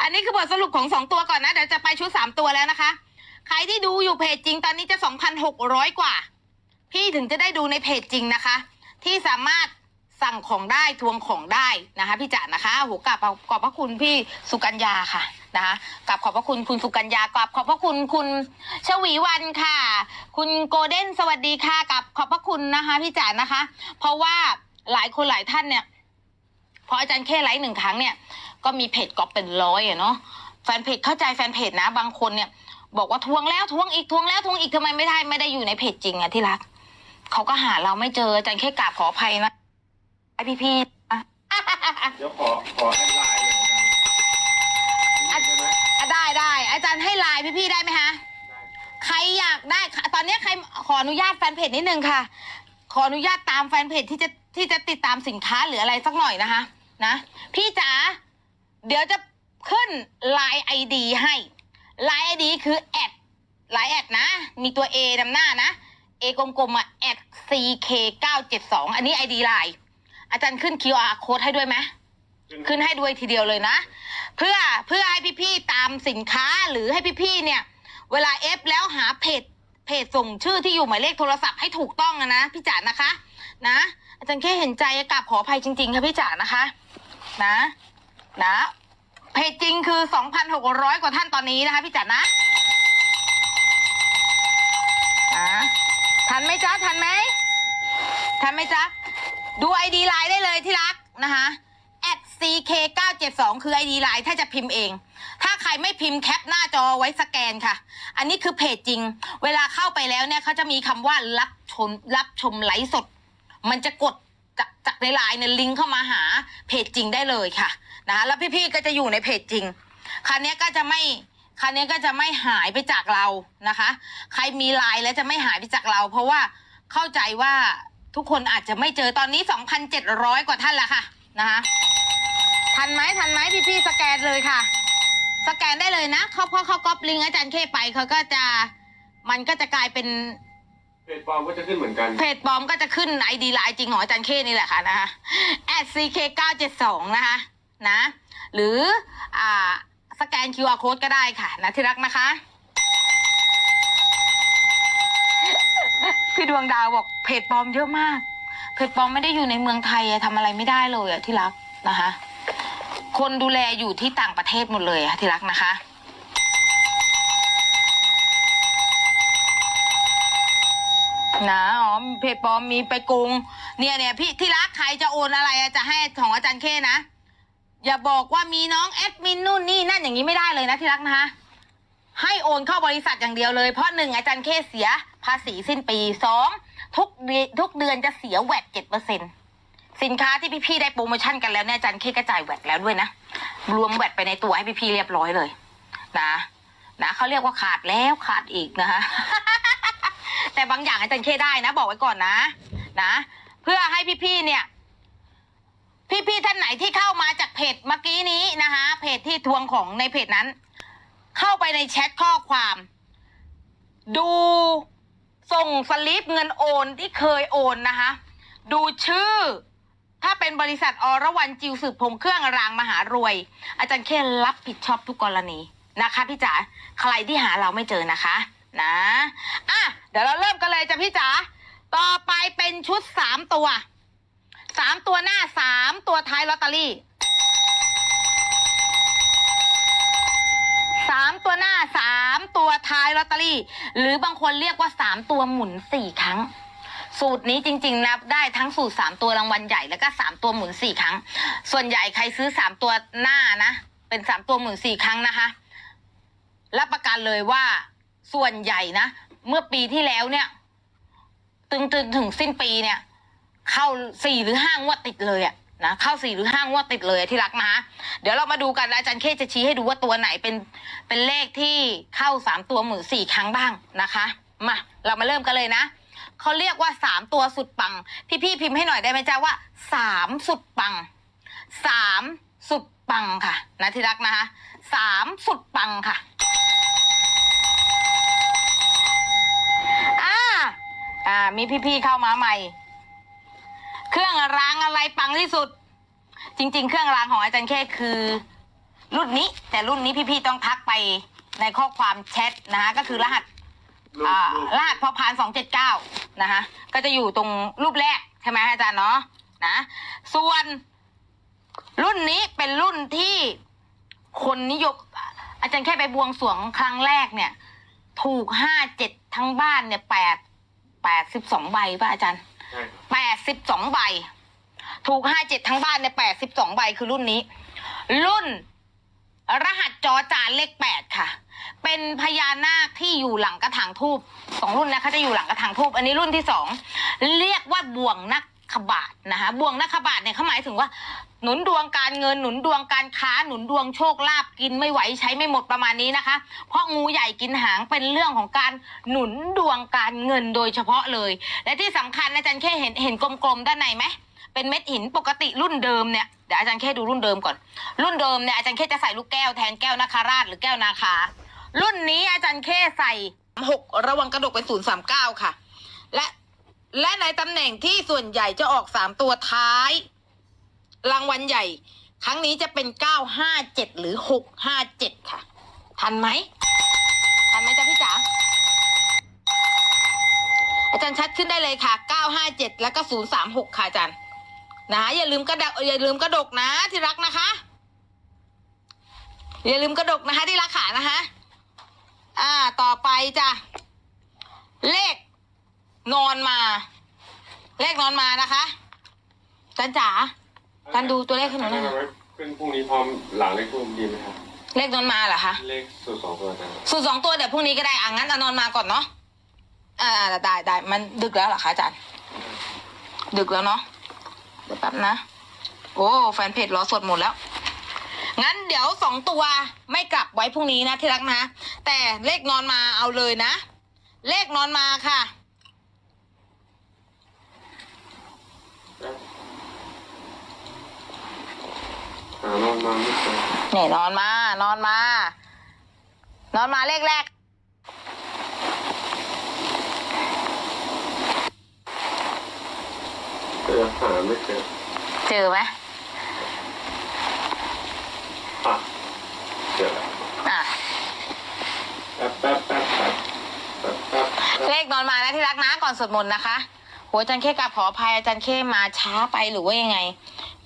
อันนี้คือบทสรุปของสองตัวก่อนนะเดี๋ยวจะไปชุดสามตัวแล้วนะคะ ใครที่ดูอยู่เพจจริงตอนนี้จะสองพันหกร้อยกว่า พี่ถึงจะได้ดูในเพจจริงนะคะ ที่สามารถสั่งของได้ทวงของได้นะคะ พี่จ๋านะคะโหกราบขอบพระคุณพี่สุกัญญาค่ะนะคะกราบขอบพระคุณคุณสุกัญญากราบขอบพระคุณคุณชวีวันค่ะ คุณโกลเด้นสวัสดีค่ะกับขอบพระคุณนะคะ พี่จ๋านะคะ เพราะว่าหลายคนหลายท่านเนี่ยพออาจารย์แค่ไลฟ์หนึ่งครั้งเนี่ย ก็มีเพจก๊อปเป็นร้อยอะเนาะแฟนเพจเข้าใจแฟนเพจนะ บางคนเนี่ย บอกว่าทวงแล้วทวงอีกทวงแล้วทวงอีกทำไมไม่ได้ไม่ได้อยู่ในเพจจริงอะที่รักเขาก็หาเราไม่เจออาจารย์แค่กราบขออภัยนะไอพี่พี่ๆนะเดี๋ยวขอขอแอดไลน์หน่อยอาจารย์ได้ไหมอะได้ได้อาจารย์ให้ไลน์พี่พี่ๆได้ไหมคะได้ใครอยากได้ค่ะตอนนี้ใครขออนุญาตแฟนเพจนิดนึงค่ะ ขออนุญาตตามแฟนเพจที่จะที่จะติดตามสินค้าหรืออะไรสักหน่อยนะคะ นะ พี่จ๋า เดี๋ยวจะขึ้นไลน์ไอดีให้ไลน์ไอดีคือแอดไลน์แอดนะ มีตัว A นำหน้านะ A กลมๆอะแอด CK972 อันนี้ไอดีไลน์อาจารย์ขึ้น QR code ให้ด้วยไหมขึ้นให้ด้วยทีเดียวเลยนะ เพื่อเพื่อให้พี่ๆตามสินค้าหรือให้พี่ๆเนี่ย เวลาเอฟแล้วหาเพจเพจส่งชื่อที่อยู่หมายเลขโทรศัพท์ให้ถูกต้องอะนะพี่จ๋านะคะ นะ อาจารย์แค่เห็นใจกราบขออภัยจริงๆค่ะพี่จ๋านะคะ นะ นะ เพจจริงคือ 2,600 กว่าท่านตอนนี้นะคะ พี่จ๋านะนะทันไหมจ๊ะ ทันไหม ทันไหมจ๊ะ ดูไอดีไลน์ได้เลยที่รักนะคะ @ck972 คือไอดีไลน์ถ้าจะพิมพ์เอง ถ้าใครไม่พิมพ์แคปหน้าจอไว้สแกนค่ะ อันนี้คือเพจจริง เวลาเข้าไปแล้วเนี่ยเขาจะมีคำว่ารับชมรับชมไลฟ์สด มันจะกด จากจากในไลน์เนี่ยลิงก์เข้ามาหาเพจจริงได้เลยค่ะนะคะแล้วพี่ๆก็จะอยู่ในเพจจริงคันนี้ก็จะไม่คันนี้ก็จะไม่หายไปจากเรานะคะ ใครมีไลน์แล้วจะไม่หายไปจากเรา เพราะว่าเข้าใจว่าทุกคนอาจจะไม่เจอตอนนี้ 2,700 กว่าท่านแล้วค่ะนะคะทันไหมทันไหมพี่ๆสแกนเลยค่ะ สแกนได้เลยนะเขาเพราเขาก๊อปลิงก์อาจารย์เคไปเขาก็จะมันก็จะกลายเป็น เพจปลอมก็จะขึ้นเหมือนกัน เพจปลอมก็จะขึ้นไอดีไลน์จริงของอาจารย์เคนี่แหละค่ะนะคะ @ck972 นะคะนะ หรืออ่าสแกน QR code ก็ได้ค่ะนะที่รักนะคะ พี่ดวงดาวบอกเพจปลอมเยอะมาก เพจปลอมไม่ได้อยู่ในเมืองไทยอะทำอะไรไม่ได้เลยอะที่รักนะคะ คนดูแลอยู่ที่ต่างประเทศหมดเลยอะที่รักนะคะ นะอ๋อเพจปลอมมีไปกรุง เนี่ยเนี่ยพี่ที่รักใครจะโอนอะไรอะจะให้ของอาจารย์เคนะ อย่าบอกว่ามีน้องแอดมินนู่นนี่นั่นอย่างนี้ไม่ได้เลยนะที่รักนะคะให้โอนเข้าบริษัทอย่างเดียวเลย เพราะหนึ่งอาจารย์เคเสียภาษีสิ้นปีสองทุกเดทุกเดือนจะเสียแวดเจ็ดเปอร์เซ็นสินค้าที่พี่ๆได้โปรโมชั่นกันแล้วเนี่ยอาจารย์เคก็จ่ายแวดแล้วด้วยนะ รวมแวดไปในตัวให้พี่ๆเรียบร้อยเลย นะ นะเขาเรียกว่าขาดแล้วขาดอีกนะคะ แต่บางอย่างอาจารย์เคได้นะ บอกไว้ก่อนนะ นะ เพื่อให้พี่ๆเนี่ย พี่ๆท่านไหนที่เข้ามาจากเพจเมื่อกี้นี้นะคะเพจที่ทวงของในเพจนั้น เข้าไปในแชทข้อความ ดูส่งสลิปเงินโอนที่เคยโอนนะคะ ดูชื่อ ถ้าเป็นบริษัทอรวรรณจิวสืบพงเครื่องรางมหารวย อาจารย์เครับผิดชอบทุกกรณีนะคะพี่จ๋าใครที่หาเราไม่เจอนะคะ นะอะ เดี๋ยวเราเริ่มกันเลยจ้ะพี่จ๋าต่อไปเป็นชุดสามตัวสามตัวหน้าสามตัวท้ายลอตเตอรี่สามตัวหน้าสามตัวท้ายลอตเตอรี่ หรือบางคนเรียกว่าสามตัวหมุนสี่ครั้ง สูตรนี้จริง ๆ นับได้ทั้งสูตรสามตัวรางวัลใหญ่แล้วก็สามตัวหมุนสี่ครั้ง ส่วนใหญ่ใครซื้อสามตัวหน้านะ เป็นสามตัวหมุนสี่ครั้งนะคะรับประกันเลยว่าส่วนใหญ่นะ เมื่อปีที่แล้วเนี่ยตึงตึงถึงสิ้นปีเนี่ย เข้าสี่หรือห้างวดติดเลยอะนะเข้าสี่หรือห้างวดติดเลยอะที่รักนะเดี๋ยวเรามาดูกันอาจารย์เคจะชี้ให้ดูว่าตัวไหนเป็นเป็นเลขที่เข้าสามตัวหมื่นสี่ครั้งบ้างนะคะมาเรามาเริ่มกันเลยนะเขาเรียกว่าสามตัวสุดปัง พี่ๆพิมพ์ให้หน่อยได้ไหมจ้าว่าสามสุดปังสามสุดปังค่ะ นะที่รักนะคะสามสุดปังค่ะ อ่า อ่า มีพี่ๆเข้ามาใหม่ เครื่องรางอะไรปังที่สุด จริง ๆ เครื่องรางของอาจารย์แค่คือ รุ่นนี้ แต่รุ่นนี้พี่ๆต้องทักไปในข้อความแชทนะคะก็คือรหัสรูปอ่ารูปรหัสพอพานสองเจ็ดเก้านะคะก็จะอยู่ตรงรูปแรกใช่ไหมอาจารย์เนาะนะ ส่วน รุ่นนี้เป็นรุ่นที่คนนิยมอาจารย์แค่ไปบวงสรวงครั้งแรกเนี่ย ถูกห้าเจ็ดทั้งบ้านเนี่ยแปด แปดสิบสองใบป่ะอาจารย์ใช่ครับแปดสิบสองใบ ถูกห้าเจ็ดทั้งบ้านเนี่ยแปดสิบสองใบคือรุ่นนี้ รุ่น รหัสจอจานเลขแปดค่ะ เป็นพญานาคที่อยู่หลังกระถางทูบสองรุ่นนะเขาจะอยู่หลังกระถางทูบอันนี้รุ่นที่สองเรียกว่าบ่วงนัก ขบาทนะคะบ่วงนักขบาทเนี่ยเขาหมายถึงว่า หนุนดวงการเงินหนุนดวงการค้าหนุนดวงโชคลาภกินไม่ไหวใช้ไม่หมดประมาณนี้นะคะ เพราะงูใหญ่กินหางเป็นเรื่องของการหนุนดวงการเงินโดยเฉพาะเลย และที่สำคัญอาจารย์แค่เห็นเห็นกลมๆด้านในไหมเป็นเม็ดหินปกติรุ่นเดิมเนี่ยเดี๋ยวอาจารย์แค่ดูรุ่นเดิมก่อน รุ่นเดิมเนี่ยอาจารย์แค่จะใส่ลูกแก้วแทนแก้วนาคาราชหรือแก้วนาคา รุ่นนี้อาจารย์แค่ใส่หกระวังกระดกเป็นศูนย์สามเก้าค่ะ และ และในตำแหน่งที่ส่วนใหญ่จะออกสามตัวท้าย รางวัลใหญ่ ครั้งนี้จะเป็นเก้าห้าเจ็ดหรือหกห้าเจ็ดค่ะ ทันไหมทันไหมจ๊ะพี่จ๋าอาจารย์ชัดขึ้นได้เลยค่ะ957แล้วก็036ค่ะอาจารย์นะอย่าลืมกระดกอย่าลืมกระดกนะที่รักนะคะ อย่าลืมกระดกนะคะที่รักขานะคะ อ่า ต่อไปจ้ะเลข นอนมา เลขนอนมานะคะอาจันจ๋าอาจันดูตัวเลขให้หนูหน่อยเอาไว้ขึ้นพรุ่งนี้พร้อมหลังเลขทูบดีไหมครับเลขนอนมาเหรอคะเลขสูตรสองตัวนะครับสูตรสองตัวเดี๋ยวพรุ่งนี้ก็ได้อะงั้นเอานอนมาก่อนเนาะอ่าได้ได้มันดึกแล้วเหรอคะอาจารย์ดึกแล้วเนาะเดี๋ยวแป๊บนะ โอ้แฟนเพจรอสดหมดแล้ว งั้นเดี๋ยวสองตัวไม่กลับไว้พรุ่งนี้นะที่รักนะ แต่เลขนอนมาเอาเลยนะ เลขนอนมาค่ะ นอนมาไม่เจอนี่นอนมา นอนมา นอนมาเลขแรกเจอหาไม่เจอเจอไหมอะเจอแล้วอะแป๊บแป๊บแป๊บแป๊บแป๊บแป๊บแป๊บเลขนอนมานะที่รักนะก่อนสวดมนต์นะคะโหอาจารย์เข้กราบขออภัยอาจารย์เข้มาช้าไปหรือว่ายังไง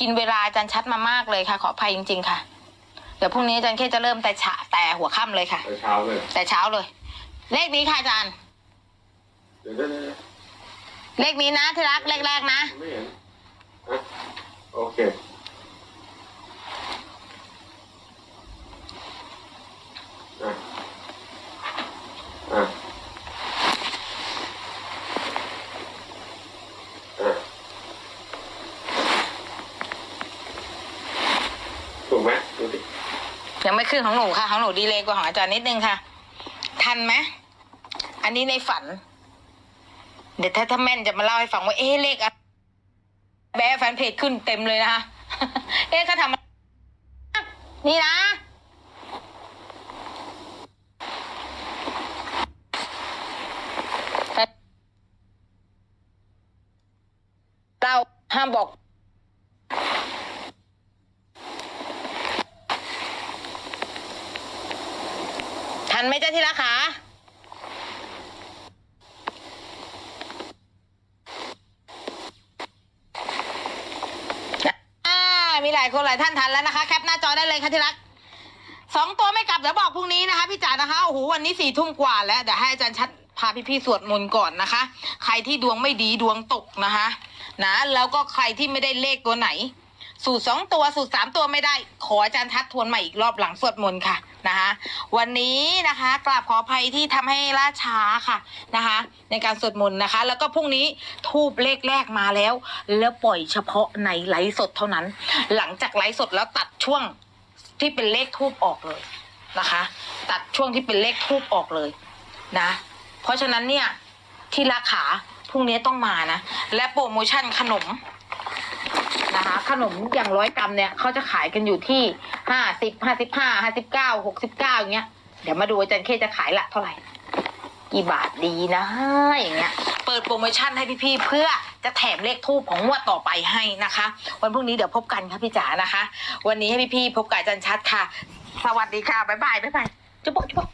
กินเวลาอาจารย์ชัดมามากเลยค่ะ ขออภัยจริง ๆ ค่ะ เดี๋ยวพรุ่งนี้อาจารย์เข้จะเริ่มแต่เช้าแต่หัวค่ำเลยค่ะ แต่เช้าเลยแต่เช้าเลย เลขนี้ค่ะอาจารย์ เดี๋ยวเดี๋ยวเดี๋ยวเลขนี้นะที่รักเลขแรกนะไม่เห็นอะโอเคอะอะอะ ถูกไหมดูสิยังไม่ขึ้นของหนูค่ะ ของหนูดีเลยกว่าของอาจารย์นิดนึงค่ะ ทันไหมอันนี้ในฝัน เดี๋ยวถ้าถ้าแม่นจะมาเล่าให้ฟังว่า เอ๊ะเลขอะไรแบะแฟนเพจขึ้นเต็มเลยนะคะ เอ๊ะเขาทำอะไรนี่นะ เราห้ามบอกันไหมเจ้าที่รักคะอ่มีหลายคนหลายท่านทันแล้วนะคะ แคปหน้าจอได้เลยค่ะที่รักสองตัวไม่กลับเดี๋ยวบอกพรุ่งนี้นะคะพี่จ๋านะคะโอ้โหวันนี้สี่ทุ่มกว่าแล้วเดี๋ยวให้อาจารย์ชัดพาพี่ๆสวดมนต์ก่อนนะคะ ใครที่ดวงไม่ดีดวงตกนะคะ นะ แล้วก็ใครที่ไม่ได้เลขตัวไหน สูตรสองตัวสูตรสามตัวไม่ได้ ขออาจารย์ทัดทวนใหม่อีกรอบหลังสวดมนต์ค่ะ นะคะวันนี้นะคะกราบขออภัยที่ทำให้ล่าช้าค่ะนะคะ ในการสวดมนต์นะคะ แล้วก็พรุ่งนี้ทูบเลขแรกมาแล้ว แล้วปล่อยเฉพาะในไลฟ์สดเท่านั้น หลังจากไลฟ์สดแล้วตัดช่วงที่เป็นเลขทูบออกเลยนะคะ ตัดช่วงที่เป็นเลขทูบออกเลยนะ เพราะฉะนั้นเนี่ยที่ราคาพรุ่งนี้ต้องมานะ และโปรโมชั่นขนม นะคะ ขนมอย่างร้อยกรัมเนี่ยเขาจะขายกันอยู่ที่ห้าสิบห้าสิบห้าห้าสิบเก้าหกสิบเก้าอย่างเงี้ยเดี๋ยวมาดูอาจารย์เคจะขายละเท่าไหร่กี่บาทดีนะอย่างเงี้ย เปิดโปรโมชั่นให้พี่ๆเพื่อจะแถมเลขทูปของงวดต่อไปให้นะคะ วันพรุ่งนี้เดี๋ยวพบกันค่ะพี่จ๋านะคะ วันนี้ให้พี่ๆพบกับอาจารย์ชัดค่ะ สวัสดีค่ะบ๊ายบายบ๊ายบายจุ๊บจุ๊บ